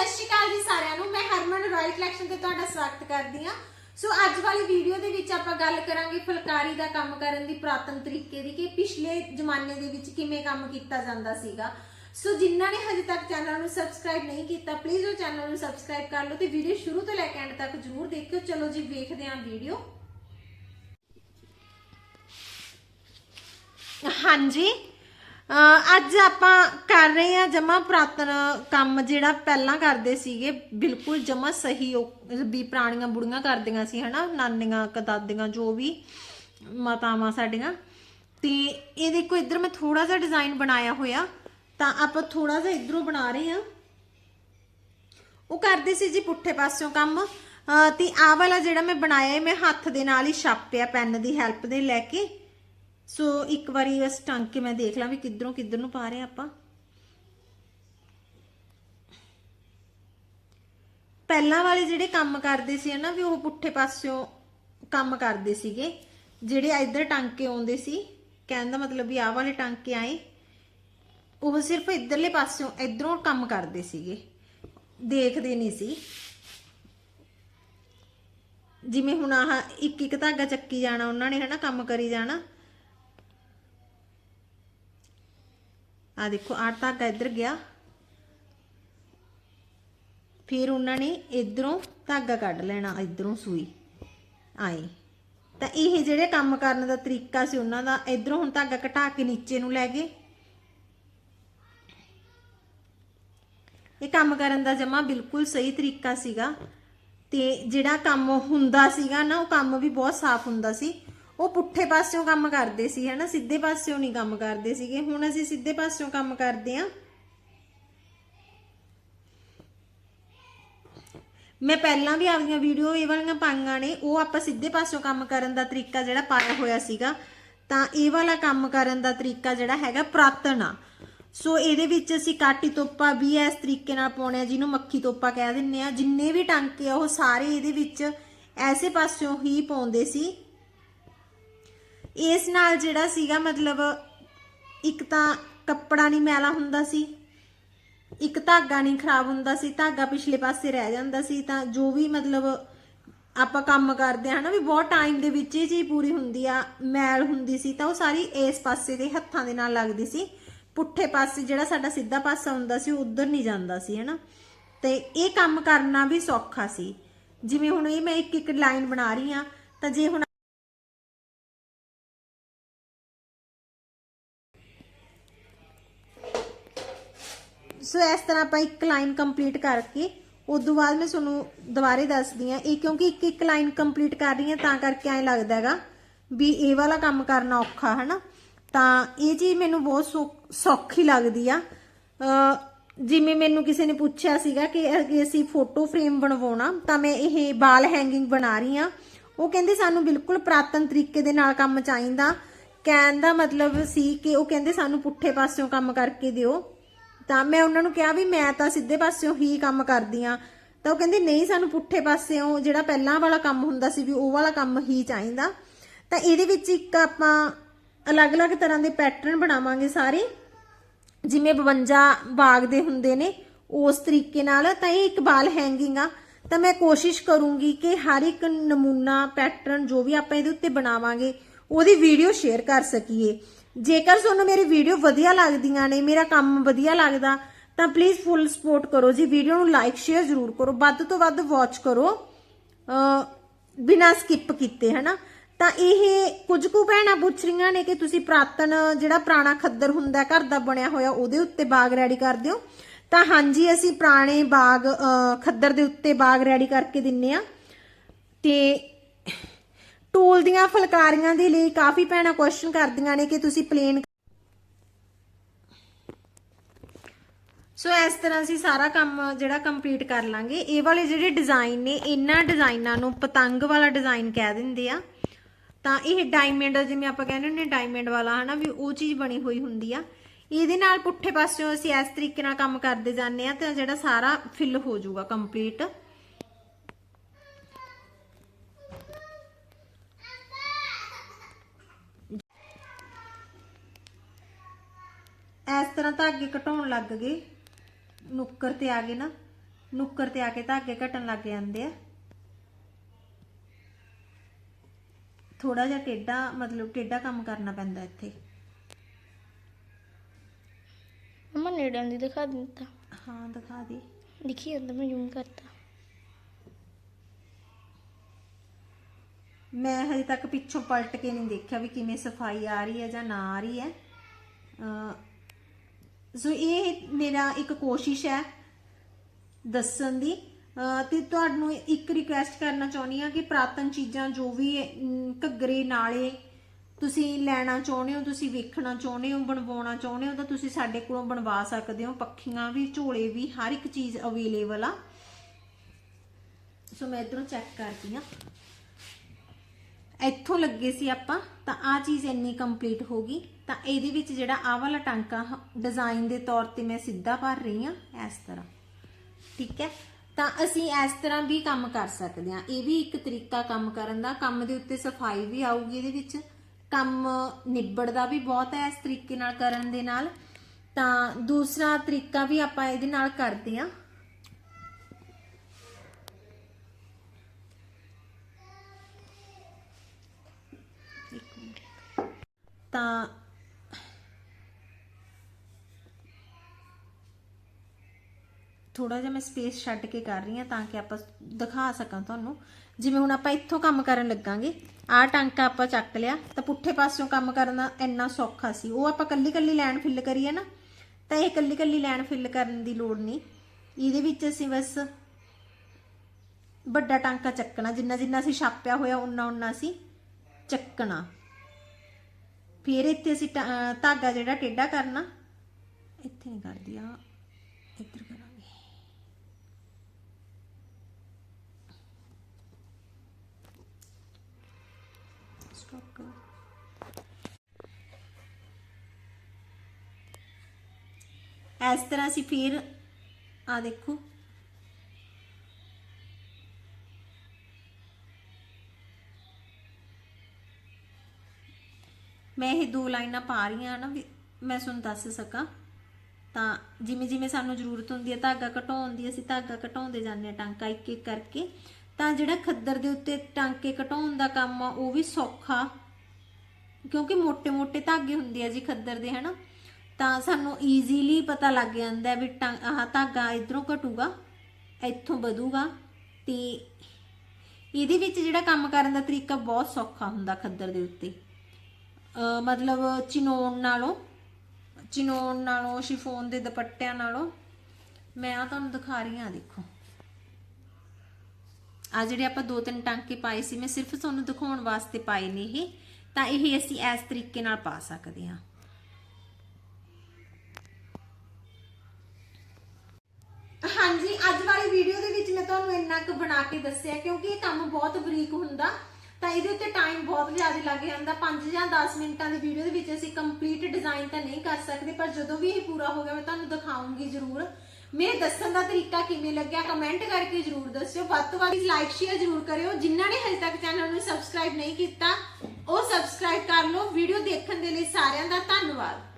ਸਤਿ ਸ਼੍ਰੀ ਅਕਾਲ ਜੀ ਸਾਰਿਆਂ ਨੂੰ। ਮੈਂ ਹਰਮਨ ਰਾਇਲ ਕਲੈਕਸ਼ਨ ਤੇ ਤੁਹਾਡਾ ਸਵਾਗਤ ਕਰਦੀ ਹਾਂ। ਸੋ ਅੱਜ ਵਾਲੀ ਵੀਡੀਓ ਦੇ ਵਿੱਚ ਆਪਾਂ ਗੱਲ ਕਰਾਂਗੇ ਫੁਲਕਾਰੀ ਦਾ ਕੰਮ ਕਰਨ ਦੀ ਪ੍ਰਾਤਨ ਤਰੀਕੇ ਦੀ ਕਿ ਪਿਛਲੇ ਜ਼ਮਾਨੇ ਦੇ ਵਿੱਚ ਕਿਵੇਂ ਕੰਮ ਕੀਤਾ ਜਾਂਦਾ ਸੀਗਾ। ਸੋ ਜਿਨ੍ਹਾਂ ਨੇ ਹਜੇ ਤੱਕ ਚੈਨਲ ਨੂੰ ਸਬਸਕ੍ਰਾਈਬ ਨਹੀਂ ਕੀਤਾ ਪਲੀਜ਼ ਉਹ ਚੈਨਲ ਨੂੰ ਸਬਸਕ੍ਰਾਈਬ ਕਰ ਲਓ ਤੇ ਵੀਡੀਓ ਸ਼ੁਰੂ ਤੋਂ ਲੈ ਕੇ ਐਂਡ ਤੱਕ ਜਰੂਰ ਦੇਖਿਓ। ਚਲੋ ਜੀ, ਵੇਖਦੇ ਹਾਂ ਵੀਡੀਓ ਹਾਂਜੀ। ਅੱਜ ਆਪਾਂ ਕਰ ਰਹੇ ਹਾਂ ਜਮਾ ਪੁਰਾਤਨ ਕੰਮ ਜਿਹੜਾ ਪਹਿਲਾਂ ਕਰਦੇ ਸੀਗੇ। ਬਿਲਕੁਲ ਜਮਾ ਸਹੀ ਉਹ ਵੀ ਪੁਰਾਣੀਆਂ ਬੁੜੀਆਂ ਕਰਦੀਆਂ ਸੀ, ਹਨਾ? ਨਾਨੀਆਂ, ਕਦਾਦੀਆਂ, ਜੋ ਵੀ ਮਾਤਾਵਾਂ ਸਾਡੀਆਂ। ਤੇ ਇਹ ਦੇਖੋ, ਇੱਧਰ ਮੈਂ ਥੋੜਾ ਜਿਹਾ ਡਿਜ਼ਾਈਨ ਬਣਾਇਆ ਹੋਇਆ। ਤਾਂ ਆਪਾਂ ਥੋੜਾ ਜਿਹਾ ਇਧਰੋਂ ਬਣਾ ਰਹੇ ਹਾਂ। ਉਹ ਕਰਦੇ ਸੀ ਜੀ ਪੁੱਠੇ ਪਾਸਿਓਂ ਕੰਮ। ਅਹ ਤੇ ਆਹ ਵਾਲਾ ਜਿਹੜਾ ਮੈਂ ਬਣਾਇਆ ਮੈਂ ਹੱਥ ਦੇ ਨਾਲ ਹੀ ਛਾਪਿਆ, ਪੈਨ ਦੀ ਹੈਲਪ ਦੇ ਲੈ ਕੇ। ਸੋ ਇੱਕ ਵਾਰੀ ਬਸ ਟੰਗ ਕੇ ਮੈਂ ਦੇਖ ਲਾਂ ਵੀ ਕਿੱਧਰੋਂ ਕਿੱਧਰ ਨੂੰ ਪਾ ਰਹੇ ਆਪਾਂ। ਪਹਿਲਾਂ ਵਾਲੇ ਜਿਹੜੇ ਕੰਮ ਕਰਦੇ ਸੀ ਨਾ ਵੀ ਉਹ ਪੁੱਠੇ ਪਾਸਿਓਂ ਕੰਮ ਕਰਦੇ ਸੀਗੇ, ਜਿਹੜੇ ਇੱਧਰ ਟੰਗ ਕੇ ਆਉਂਦੇ ਸੀ, ਕਹਿਣ ਦਾ ਮਤਲਬ ਵੀ ਆਹ ਵਾਲੇ ਟੰਗ ਕੇ ਆਏ। ਉਹ ਸਿਰਫ ਇੱਧਰਲੇ ਪਾਸਿਓਂ ਇਧਰੋਂ ਕੰਮ ਕਰਦੇ ਸੀਗੇ, ਦੇਖਦੇ ਨਹੀਂ ਸੀ। ਜਿਵੇਂ ਹੁਣ ਆਹ ਇੱਕ ਇੱਕ ਧਾਗਾ ਚੱਕੀ ਜਾਣਾ, ਉਹਨਾਂ ਨੇ ਹਨਾ ਕੰਮ ਕਰੀ ਜਾਣਾ। ਆ ਦੇਖੋ, ਆਹ ਧਾਗਾ ਇੱਧਰ ਗਿਆ। ਫਿਰ ਉਹਨਾਂ ਨੇ ਇਧਰੋਂ ਧਾਗਾ ਕੱਢ ਲੈਣਾ, ਇਧਰੋਂ ਸੂਈ। ਆਏ। ਤਾਂ ਇਹ ਜਿਹੜੇ ਕੰਮ ਕਰਨ ਦਾ ਤਰੀਕਾ ਸੀ ਉਹਨਾਂ ਦਾ, ਇਧਰੋਂ ਹੁਣ ਧਾਗਾ ਘਟਾ ਕੇ ਨੀਚੇ ਨੂੰ ਲੈ ਗਏ। ਇਹ ਕੰਮ ਕਰਨ ਦਾ ਜਮਾ ਬਿਲਕੁਲ ਸਹੀ ਤਰੀਕਾ ਸੀਗਾ। ਤੇ ਜਿਹੜਾ ਕੰਮ ਹੁੰਦਾ ਸੀਗਾ ਨਾ, ਉਹ ਕੰਮ ਵੀ ਬਹੁਤ ਸਾਫ਼ ਹੁੰਦਾ ਸੀ। ਉਹ ਪੁੱਠੇ ਪਾਸਿਓਂ ਕੰਮ ਕਰਦੇ ਸੀ, ਹਨਾ? ਸਿੱਧੇ ਪਾਸਿਓਂ ਨਹੀਂ ਕੰਮ ਕਰਦੇ ਸੀਗੇ। ਹੁਣ ਅਸੀਂ ਸਿੱਧੇ ਪਾਸਿਓਂ ਕੰਮ ਕਰਦੇ ਆਂ। ਮੈਂ ਪਹਿਲਾਂ ਵੀ ਆਪਦੀਆਂ ਵੀਡੀਓ ਇਹ ਵਾਲੀਆਂ ਪਾਈਆਂ ਨੇ, ਉਹ ਆਪਾਂ ਸਿੱਧੇ ਪਾਸਿਓਂ ਕੰਮ ਕਰਨ ਦਾ ਤਰੀਕਾ ਜਿਹੜਾ ਪਾਇਆ ਹੋਇਆ ਸੀਗਾ, ਤਾਂ ਇਹ ਵਾਲਾ ਕੰਮ ਕਰਨ ਦਾ ਤਰੀਕਾ ਜਿਹੜਾ ਹੈਗਾ ਪ੍ਰਾਤਨ ਆ ਸੋ ਇਹਦੇ ਵਿੱਚ ਅਸੀਂ ਕਾਟੀ ਤੋਪਾ ਵੀ ਇਸ ਤਰੀਕੇ ਨਾਲ ਪਾਉਣੇ ਆ, ਜਿਹਨੂੰ ਮੱਖੀ ਤੋਪਾ ਕਹਿ ਦਿੰਨੇ ਆ। ਜਿੰਨੇ ਵੀ ਟਾਂਕੇ ਆ, ਉਹ ਸਾਰੇ ਇਹਦੇ ਵਿੱਚ ਐਸੇ ਪਾਸਿਓਂ ਹੀ ਪਾਉਂਦੇ ਸੀ। ਇਸ ਨਾਲ ਜਿਹੜਾ ਸੀਗਾ ਮਤਲਬ ਇੱਕ ਤਾਂ ਕੱਪੜਾ ਨਹੀਂ ਮੈਲਾ ਹੁੰਦਾ ਸੀ, ਇੱਕ ਧਾਗਾ ਨਹੀਂ ਖਰਾਬ ਹੁੰਦਾ ਸੀ, ਧਾਗਾ ਪਿਛਲੇ ਪਾਸੇ ਰਹਿ ਜਾਂਦਾ ਸੀ, ਤਾਂ ਜੋ ਵੀ ਮਤਲਬ ਆਪਾਂ ਕੰਮ ਕਰਦੇ ਹਾਂ ਨਾ ਵੀ ਬਹੁਤ ਟਾਈਮ ਦੇ ਵਿੱਚ ਇਹ ਚੀਜ਼ ਪੂਰੀ ਹੁੰਦੀ ਆ, ਮੈਲ ਹੁੰਦੀ ਸੀ, ਤਾਂ ਉਹ ਸਾਰੀ ਇਸ ਪਾਸੇ ਦੇ ਹੱਥਾਂ ਦੇ ਨਾਲ ਲੱਗਦੀ ਸੀ। ਪੁੱਠੇ ਪਾਸੇ ਜਿਹੜਾ ਸਾਡਾ ਸਿੱਧਾ ਪਾਸਾ ਹੁੰਦਾ ਸੀ, ਉਹ ਉਧਰ ਨਹੀਂ ਜਾਂਦਾ ਸੀ, ਹੈਨਾ। ਤੇ ਇਹ ਕੰਮ ਕਰਨਾ ਵੀ ਸੌਖਾ ਸੀ। ਜਿਵੇਂ ਹੁਣ ਇਹ ਮੈਂ ਇੱਕ ਇੱਕ ਲਾਈਨ ਬਣਾ ਰਹੀ ਆ, ਤਾਂ ਜੇ ਹੁਣ ਸੋ ਇਸ ਤਰ੍ਹਾਂ ਆਪਾਂ ਇੱਕ ਲਾਈਨ ਕੰਪਲੀਟ ਕਰਕੇ ਉਸ ਤੋਂ ਬਾਅਦ ਮੈਂ ਤੁਹਾਨੂੰ ਦੁਬਾਰੇ ਦੱਸਦੀ ਆ ਇਹ ਕਿਉਂਕਿ ਇੱਕ ਇੱਕ ਲਾਈਨ ਕੰਪਲੀਟ ਕਰ ਰਹੀ ਆ ਤਾਂ ਕਰਕੇ ਐਂ ਲੱਗਦਾ ਹੈਗਾ ਵੀ ਇਹ ਵਾਲਾ ਕੰਮ ਕਰਨਾ ਔਖਾ, ਹਨਾ? ਤਾਂ ਇਹ ਚੀਜ਼ ਮੈਨੂੰ ਬਹੁਤ ਸੌਖੀ ਲੱਗਦੀ ਆ। ਜਿਵੇਂ ਮੈਨੂੰ ਕਿਸੇ ਨੇ ਪੁੱਛਿਆ ਸੀਗਾ ਕਿ ਅਸੀਂ ਫੋਟੋ ਫਰੇਮ ਬਣਵਾਉਣਾ, ਤਾਂ ਮੈਂ ਇਹ ਬਾਲ ਹੈਂਗਿੰਗ ਬਣਾ ਰਹੀ ਆ ਉਹ ਕਹਿੰਦੇ ਸਾਨੂੰ ਬਿਲਕੁਲ ਪ੍ਰਾਤਨ ਤਰੀਕੇ ਦੇ ਨਾਲ ਕੰਮ ਚਾਹੀਦਾ। ਕਹਿਣ ਦਾ ਮਤਲਬ ਸੀ ਕਿ ਉਹ ਕਹਿੰਦੇ ਸਾਨੂੰ ਪੁੱਠੇ ਪਾਸਿਓਂ ਕੰਮ ਕਰਕੇ ਦਿਓ। ਤਾਂ ਮੈਂ ਉਹਨਾਂ ਨੂੰ ਕਿਹਾ ਵੀ ਮੈਂ ਤਾਂ ਸਿੱਧੇ ਪਾਸਿਓਂ ਹੀ ਕੰਮ ਕਰਦੀ ਆ। ਤਾਂ ਉਹ ਕਹਿੰਦੇ, ਨਹੀਂ, ਸਾਨੂੰ ਪੁੱਠੇ ਪਾਸਿਓਂ ਜਿਹੜਾ ਪਹਿਲਾਂ ਵਾਲਾ ਕੰਮ ਹੁੰਦਾ ਸੀ ਵੀ ਉਹ ਵਾਲਾ ਕੰਮ ਹੀ ਚਾਹੀਦਾ। ਤਾਂ ਇਹਦੇ ਵਿੱਚ ਇੱਕ ਆਪਾਂ ਅਲੱਗ-ਅਲੱਗ ਤਰ੍ਹਾਂ ਦੇ ਪੈਟਰਨ ਬਣਾਵਾਂਗੇ ਸਾਰੇ। ਜਿਵੇਂ 52 ਬਾਗ ਦੇ ਹੁੰਦੇ ਨੇ ਉਸ ਤਰੀਕੇ ਨਾਲ। ਤਾਂ ਇਹ ਇੱਕ ਬਾਲ ਹੈਂਗਿੰਗ ਆ। ਤਾਂ ਮੈਂ ਕੋਸ਼ਿਸ਼ ਕਰੂੰਗੀ ਕਿ ਹਰ ਇੱਕ ਨਮੂਨਾ, ਪੈਟਰਨ ਜੋ ਵੀ ਆਪਾਂ ਇਹਦੇ ਉੱਤੇ ਬਣਾਵਾਂਗੇ, ਉਹਦੀ ਵੀਡੀਓ ਸ਼ੇਅਰ ਕਰ ਸਕੀਏ। ਜੇਕਰ ਤੁਹਾਨੂੰ ਮੇਰੀ ਵੀਡੀਓ ਵਧੀਆ ਲੱਗਦੀਆਂ ਨੇ, ਮੇਰਾ ਕੰਮ ਵਧੀਆ ਲੱਗਦਾ, ਤਾਂ ਪਲੀਜ਼ ਫੁੱਲ ਸਪੋਰਟ ਕਰੋ ਜੀ। ਵੀਡੀਓ ਨੂੰ ਲਾਈਕ ਸ਼ੇਅਰ ਜ਼ਰੂਰ ਕਰੋ। ਵੱਧ ਤੋਂ ਵੱਧ ਵਾਚ ਕਰੋ। ਅ ਬਿਨਾਂ ਸਕਿਪ ਕੀਤੇ, ਹਨਾ? ਤਾਂ ਇਹ ਕੁਝ ਕੁ ਭੈਣਾਂ ਪੁੱਛ ਰਹੀਆਂ ਨੇ ਕਿ ਤੁਸੀਂ ਪ੍ਰਾਤਨ ਜਿਹੜਾ ਪੁਰਾਣਾ ਖੱਦਰ ਹੁੰਦਾ, ਘਰ ਦਾ ਬਣਿਆ ਹੋਇਆ, ਉਹਦੇ ਉੱਤੇ ਬਾਗ ਰੈਡੀ ਕਰ ਦਿਓ। ਤਾਂ ਹਾਂਜੀ, ਅਸੀਂ ਪੁਰਾਣੇ ਬਾਗ ਖੱਦਰ ਦੇ ਉੱਤੇ ਬਾਗ ਰੈਡੀ ਕਰਕੇ ਦਿੰਨੇ ਆ। ਤੇ ਟੂਲ ਦੀਆਂ ਫੁਲਕਾਰੀਆਂ ਦੇ ਲਈ ਕਾਫੀ ਭੈਣਾਂ ਕੁਐਸਚਨ ਕਰਦੀਆਂ ਨੇ ਕਿ ਤੁਸੀਂ ਪਲੇਨ ਸੋ ਇਸ ਤਰ੍ਹਾਂ ਅਸੀਂ ਸਾਰਾ ਕੰਮ ਜਿਹੜਾ ਕੰਪਲੀਟ ਕਰ ਲਾਂਗੇ। ਇਹ ਵਾਲੇ ਜਿਹੜੇ ਡਿਜ਼ਾਈਨ ਨੇ, ਇਹਨਾਂ ਡਿਜ਼ਾਈਨਾਂ ਨੂੰ ਪਤੰਗ ਵਾਲਾ ਡਿਜ਼ਾਈਨ ਕਹਿ ਦਿੰਦੇ ਆ। ਤਾਂ ਇਹ ਡਾਇਮੰਡ ਜਿਵੇਂ ਆਪਾਂ ਕਹਿੰਦੇ ਹੁੰਦੇ ਡਾਇਮੰਡ ਵਾਲਾ, ਹਨਾ, ਵੀ ਉਹ ਚੀਜ਼ ਬਣੀ ਹੋਈ ਹੁੰਦੀ ਆ। ਇਹਦੇ ਨਾਲ ਪੁੱਠੇ ਪਾਸਿਓਂ ਅਸੀਂ ਇਸ ਤਰੀਕੇ ਨਾਲ ਕੰਮ ਕਰਦੇ ਜਾਂਦੇ ਆ ਤਾਂ ਜਿਹੜਾ ਸਾਰਾ ਫਿਲ ਹੋ ਜਾਊਗਾ ਕੰਪਲੀਟ ਤਰ੍ਹਾਂ ਧਾਗੇ ਘਟਾਉਣ ਲੱਗ ਗਏ। ਨੁੱਕਰ ਤੇ ਆ ਗਏ ਨਾ। ਨੁੱਕਰ ਤੇ ਆ ਕੇ ਧਾਗੇ ਘਟਣ ਲੱਗ ਜਾਂਦੇ ਆ। ਥੋੜਾ ਜਿਹਾ ਟੇਢਾ ਮਤਲਬ ਟੇਢਾ ਕੰਮ ਕਰਨਾ ਪੈਂਦਾ ਇੱਥੇ। ਮਮਾ ਨੇੜਾਂ ਦੀ ਦਿਖਾ ਦਿੱਤਾ। ਹਾਂ ਦਿਖਾ ਦੇ। ਦਿਖੀ ਅੰਦਰ ਮੈਂ ਜ਼ੂਮ ਕਰਤਾ। ਮੈਂ ਹਜੇ ਤੱਕ ਪਿੱਛੋਂ ਪਲਟ ਕੇ ਨਹੀਂ ਦੇਖਿਆ ਵੀ ਕਿਵੇਂ ਸਫ਼ਾਈ ਆ ਰਹੀ ਹੈ ਜਾਂ ਨਾ ਆ ਰਹੀ ਹੈ। ਸੋ ਇਹ ਮੇਰਾ ਇੱਕ ਕੋਸ਼ਿਸ਼ ਹੈ ਦੱਸਣ ਦੀ। ਅਹ ਤੇ ਤੁਹਾਨੂੰ ਇੱਕ ਰਿਕੁਐਸਟ ਕਰਨਾ ਚਾਹੁੰਦੀ ਹਾਂ ਕਿ ਪ੍ਰਾਤਨ ਚੀਜ਼ਾਂ ਜੋ ਵੀ ਘੱਗਰੇ, ਨਾਲੇ ਤੁਸੀਂ ਲੈਣਾ ਚਾਹੁੰਦੇ ਹੋ, ਤੁਸੀਂ ਵੇਖਣਾ ਚਾਹੁੰਦੇ ਹੋ, ਬਣਵਾਉਣਾ ਚਾਹੁੰਦੇ ਹੋ ਤਾਂ ਤੁਸੀਂ ਸਾਡੇ ਕੋਲੋਂ ਬਣਵਾ ਸਕਦੇ ਹੋ। ਪੱਖੀਆਂ ਵੀ, ਝੋਲੇ ਵੀ, ਹਰ ਇੱਕ ਚੀਜ਼ ਅਵੇਲੇਬਲ ਆ। ਸੋ ਮੈਂ ਇਧਰੋਂ ਚੈੱਕ ਕਰਦੀ ਹਾਂ। ਇੱਥੋਂ ਲੱਗੇ ਸੀ ਆਪਾਂ ਤਾਂ ਆ ਚੀਜ਼ ਇੰਨੀ ਕੰਪਲੀਟ ਹੋ ਗਈ। ਤਾਂ ਇਹਦੇ ਵਿੱਚ ਜਿਹੜਾ ਆਹ ਵਾਲਾ ਟਾਂਕਾ ਡਿਜ਼ਾਈਨ ਦੇ ਤੌਰ ਤੇ ਮੈਂ ਸਿੱਧਾ ਭਰ ਰਹੀ ਹਾਂ ਇਸ ਤਰ੍ਹਾਂ। ਠੀਕ ਹੈ? ਤਾਂ ਅਸੀਂ ਇਸ ਤਰ੍ਹਾਂ ਵੀ ਕੰਮ ਕਰ ਸਕਦੇ ਹਾਂ। ਇਹ ਵੀ ਇੱਕ ਤਰੀਕਾ ਕੰਮ ਕਰਨ ਦਾ। ਕੰਮ ਦੇ ਉੱਤੇ ਸਫ਼ਾਈ ਵੀ ਆਊਗੀ ਇਹਦੇ ਵਿੱਚ। ਕੰਮ ਨਿਬੜਦਾ ਵੀ ਬਹੁਤ ਹੈ ਇਸ ਤਰੀਕੇ ਨਾਲ ਕਰਨ ਦੇ ਨਾਲ। ਤਾਂ ਦੂਸਰਾ ਤਰੀਕਾ ਵੀ ਆਪਾਂ ਇਹਦੇ ਨਾਲ ਕਰਦੇ ਹਾਂ। ਤਾਂ ਥੋੜਾ ਜਿਹਾ ਮੈਂ ਸਪੇਸ ਛੱਡ ਕੇ ਕਰ ਰਹੀ ਹਾਂ ਤਾਂ ਕਿ ਆਪਾਂ ਦਿਖਾ ਸਕਾਂ ਤੁਹਾਨੂੰ। ਜਿਵੇਂ ਹੁਣ ਆਪਾਂ ਇੱਥੋਂ ਕੰਮ ਕਰਨ ਲੱਗਾਂਗੇ, ਆਹ ਟਾਂਕਾ ਆਪਾਂ ਚੱਕ ਲਿਆ, ਤਾਂ ਪੁੱਠੇ ਪਾਸਿਓਂ ਕੰਮ ਕਰਨਾ ਇੰਨਾ ਸੌਖਾ ਸੀ। ਉਹ ਆਪਾਂ ਕੱਲੀ ਕੱਲੀ ਲਾਈਨ ਫਿਲ ਕਰੀਏ ਨਾ, ਤਾਂ ਇਹ ਕੱਲੀ ਕੱਲੀ ਲਾਈਨ ਫਿਲ ਕਰਨ ਦੀ ਲੋੜ ਨਹੀਂ। ਇਹਦੇ ਵਿੱਚ ਅਸੀਂ ਬਸ ਵੱਡਾ ਟਾਂਕਾ ਚੱਕਣਾ, ਜਿੰਨਾ ਜਿੰਨਾ ਅਸੀਂ ਛਾਪਿਆ ਹੋਇਆ ਉਨਾ ਉਨਾ ਅਸੀਂ ਚੱਕਣਾ। ਫਿਰ ਇੱਥੇ ਅਸੀਂ ਟਾ- ਧਾਗਾ ਜਿਹੜਾ, ਟੇਢਾ ਕਰਨਾ। ਇੱਥੇ ਨਹੀਂ ਕਰਦੀ ਆ ਇੱਧਰ ਕਰਾਂਗੇ ਸਟਾਪ ਕਰੋ ਇਸ ਤਰ੍ਹਾਂ ਅਸੀਂ ਫਿਰ ਆ ਦੇਖੋ। ਮੈਂ ਇਹ ਦੋ ਲਾਈਨਾਂ ਪਾ ਰਹੀ ਹਾਂ ਨਾ ਵੀ ਮੈਂ ਤੁਹਾਨੂੰ ਦੱਸ ਸਕਾਂ। ਤਾਂ ਜਿਵੇਂ ਜਿਵੇਂ ਸਾਨੂੰ ਜ਼ਰੂਰਤ ਹੁੰਦੀ ਹੈ ਧਾਗਾ ਘਟਾਉਣ ਦੀ, ਅਸੀਂ ਧਾਗਾ ਘਟਾਉਂਦੇ ਜਾਂਦੇ ਹਾਂ ਟਾਂਕਾ ਇੱਕ ਇੱਕ ਕਰਕੇ। ਤਾਂ ਜਿਹੜਾ ਖੱਦਰ ਦੇ ਉੱਤੇ ਟਾਂਕੇ ਘਟਾਉਣ ਦਾ ਕੰਮ ਆ, ਉਹ ਵੀ ਸੌਖਾ। ਕਿਉਂਕਿ ਮੋٹے-ਮੋٹے ਧਾਗੇ ਹੁੰਦੇ ਆ ਜੀ ਖੱਦਰ ਦੇ, ਹਨਾ? ਤਾਂ ਸਾਨੂੰ ਈਜ਼ੀਲੀ ਪਤਾ ਲੱਗ ਜਾਂਦਾ ਵੀ ਆਹ ਧਾਗਾ ਇਧਰੋਂ ਘਟੂਗਾ, ਇੱਥੋਂ ਵਧੂਗਾ। ਤੇ ਇਹਦੇ ਵਿੱਚ ਜਿਹੜਾ ਕੰਮ ਕਰਨ ਦਾ ਤਰੀਕਾ ਬਹੁਤ ਸੌਖਾ ਹੁੰਦਾ ਖੱਦਰ ਦੇ ਉੱਤੇ। ਮਤਲਬ ਚਿਨੋਣ ਨਾਲੋਂ ਚਿਨੋਣ ਨਾਲੋਂ, ਸ਼ਿਫੋਨ ਦੇ ਦੁਪੱਟਿਆਂ ਨਾਲੋਂ। ਮੈਂ ਆ ਤੁਹਾਨੂੰ ਦਿਖਾ ਰਹੀ ਹਾਂ, ਦੇਖੋ। ਆ ਜਿਹੜੇ ਆਪਾਂ ਦੋ ਤਿੰਨ ਟਾਂਕੇ ਪਾਏ ਸੀ, ਮੈਂ ਸਿਰਫ ਤੁਹਾਨੂੰ ਦਿਖਾਉਣ ਵਾਸਤੇ ਪਾਏ ਨੇ ਇਹ, ਤਾਂ ਇਹ ਅਸੀਂ ਇਸ ਤਰੀਕੇ ਨਾਲ ਪਾ ਸਕਦੇ ਹਾਂ। ਹਾਂਜੀ, ਅੱਜ ਵਾਲੀ ਵੀਡੀਓ ਦੇ ਵਿੱਚ ਮੈਂ ਤੁਹਾਨੂੰ ਇੰਨਾ ਕੁ ਬਣਾ ਕੇ ਦੱਸਿਆ, ਕਿਉਂਕਿ ਇਹ ਕੰਮ ਬਹੁਤ ਬਰੀਕ ਹੁੰਦਾ, ਤਾਂ ਇਹਦੇ ਉੱਤੇ ਟਾਈਮ ਬਹੁਤ ਜ਼ਿਆਦਾ ਲੱਗ ਜਾਂਦਾ। 5 ਜਾਂ 10 ਮਿੰਟਾਂ ਦੀ ਵੀਡੀਓ ਦੇ ਵਿੱਚ ਅਸੀਂ ਕੰਪਲੀਟ ਡਿਜ਼ਾਈਨ ਤਾਂ ਨਹੀਂ ਕਰ ਸਕਦੇ, ਪਰ ਜਦੋਂ ਵੀ ਇਹ ਪੂਰਾ ਹੋ ਗਿਆ, ਮੈਂ ਤੁਹਾਨੂੰ ਦਿਖਾਉਂਗੀ ਜ਼ਰੂਰ। ਮੇਰੇ ਦੱਸਣ ਦਾ ਤਰੀਕਾ ਕਿਵੇਂ ਲੱਗਿਆ ਕਮੈਂਟ ਕਰਕੇ ਜ਼ਰੂਰ ਦੱਸਿਓ। ਵੱਧ ਤੋਂ ਵੱਧ ਲਾਈਕ ਸ਼ੇਅਰ ਜ਼ਰੂਰ ਕਰਿਓ। ਜਿਨ੍ਹਾਂ ਨੇ ਹਜੇ ਤੱਕ ਚੈਨਲ ਨੂੰ ਸਬਸਕ੍ਰਾਈਬ ਨਹੀਂ ਕੀਤਾ, ਉਹ ਸਬਸਕ੍ਰਾਈਬ ਕਰ ਲਓ। ਵੀਡੀਓ ਦੇਖਣ ਦੇ ਲਈ ਸਾਰਿਆਂ ਦਾ ਧੰਨਵਾਦ।